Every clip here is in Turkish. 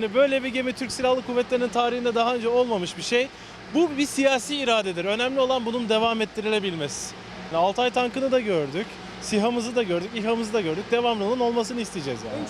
Yani böyle bir gemi Türk Silahlı Kuvvetleri'nin tarihinde daha önce olmamış bir şey. Bu bir siyasi iradedir. Önemli olan bunun devam ettirilebilmesi. Yani Altay tankını da gördük. SİHA'mızı da gördük, İHA'mızı da gördük. Devamlılığının olmasını isteyeceğiz yani.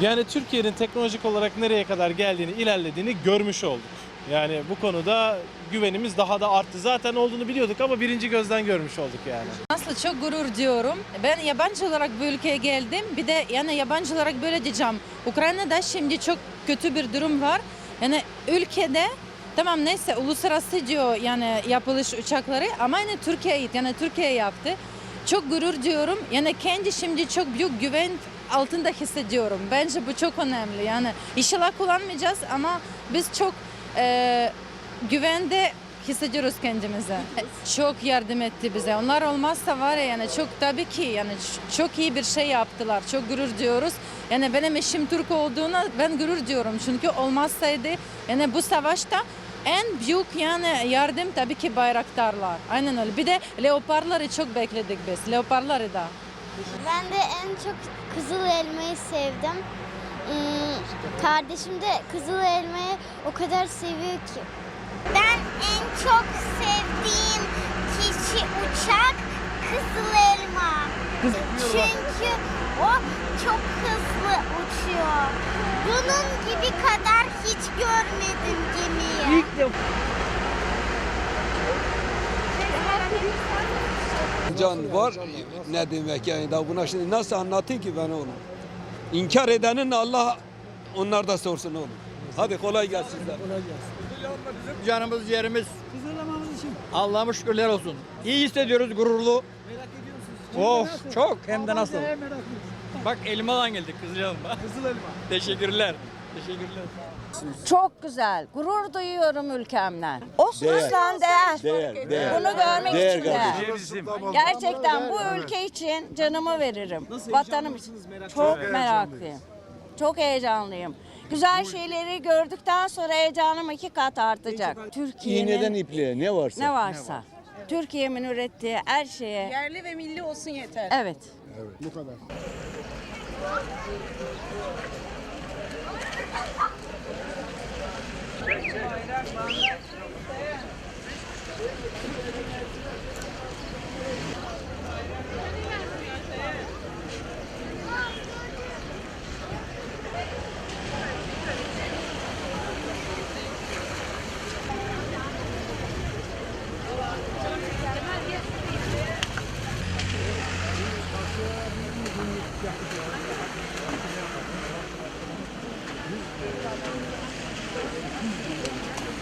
Yani Türkiye'nin teknolojik olarak nereye kadar geldiğini, ilerlediğini görmüş olduk. Yani bu konuda güvenimiz daha da arttı. Zaten olduğunu biliyorduk ama birinci gözden görmüş olduk yani. Aslında çok gurur diyorum. Ben yabancı olarak bu ülkeye geldim. Bir de yani yabancı olarak böyle diyeceğim. Ukrayna'da şimdi çok kötü bir durum var. Yani ülkede tamam neyse uluslararası diyor yani yapılış uçakları ama yani Türkiye'ye yani Türkiye yaptı. Çok gurur diyorum. Yani kendi şimdi çok büyük güven altında hissediyorum. Bence bu çok önemli. Yani inşallah kullanmayacağız ama biz çok e, güvende hissediyoruz kendimizi. Çok yardım etti bize. Onlar olmazsa var ya yani çok tabii ki yani çok iyi bir şey yaptılar. Çok gurur diyoruz. Yani benim eşim Türk olduğuna ben gurur diyorum. Çünkü olmazsaydı yani bu savaşta en büyük yani yardım tabii ki bayraktarlar. Aynen öyle. Bir de leoparları çok bekledik biz. Leoparları da. Ben de en çok kızıl elmayı sevdim. Hmm, kardeşim de kızıl elmayı o kadar seviyor ki. Ben en çok sevdiğim kişi uçak kızıl elma. Çünkü o çok hızlı uçuyor. Bunun gibi kadar hiç görmedim gemiyi. Can var ne demek yani da buna şimdi nasıl anlatayım ki ben onu? İnkar edenin Allah onlar da sorsun oğlum. Hadi kolay gelsin size. Canımız yerimiz. Allah'a şükürler olsun. İyi hissediyoruz gururlu. Of çok hem de nasıl. Bak elmadan geldik Kızıl elma. Kızıl elma. Teşekkürler. Teşekkürler. Çok güzel. Gurur duyuyorum ülkemden. Osmanlı'dan değer. Değer, değer. Bunu görmek Değer için de. kardeşim. Gerçekten bu ülke için canımı veririm. Vatanım için. Çok meraklıyım. Çok heyecanlıyım. Güzel şeyleri gördükten sonra heyecanım iki kat artacak. İğneden Türkiye'nin ipliğe ne varsa. ne varsa. Türkiye'min ürettiği her şeye. Yerli ve milli olsun yeter. Evet. Bu kadar. Bayrak, bayrak.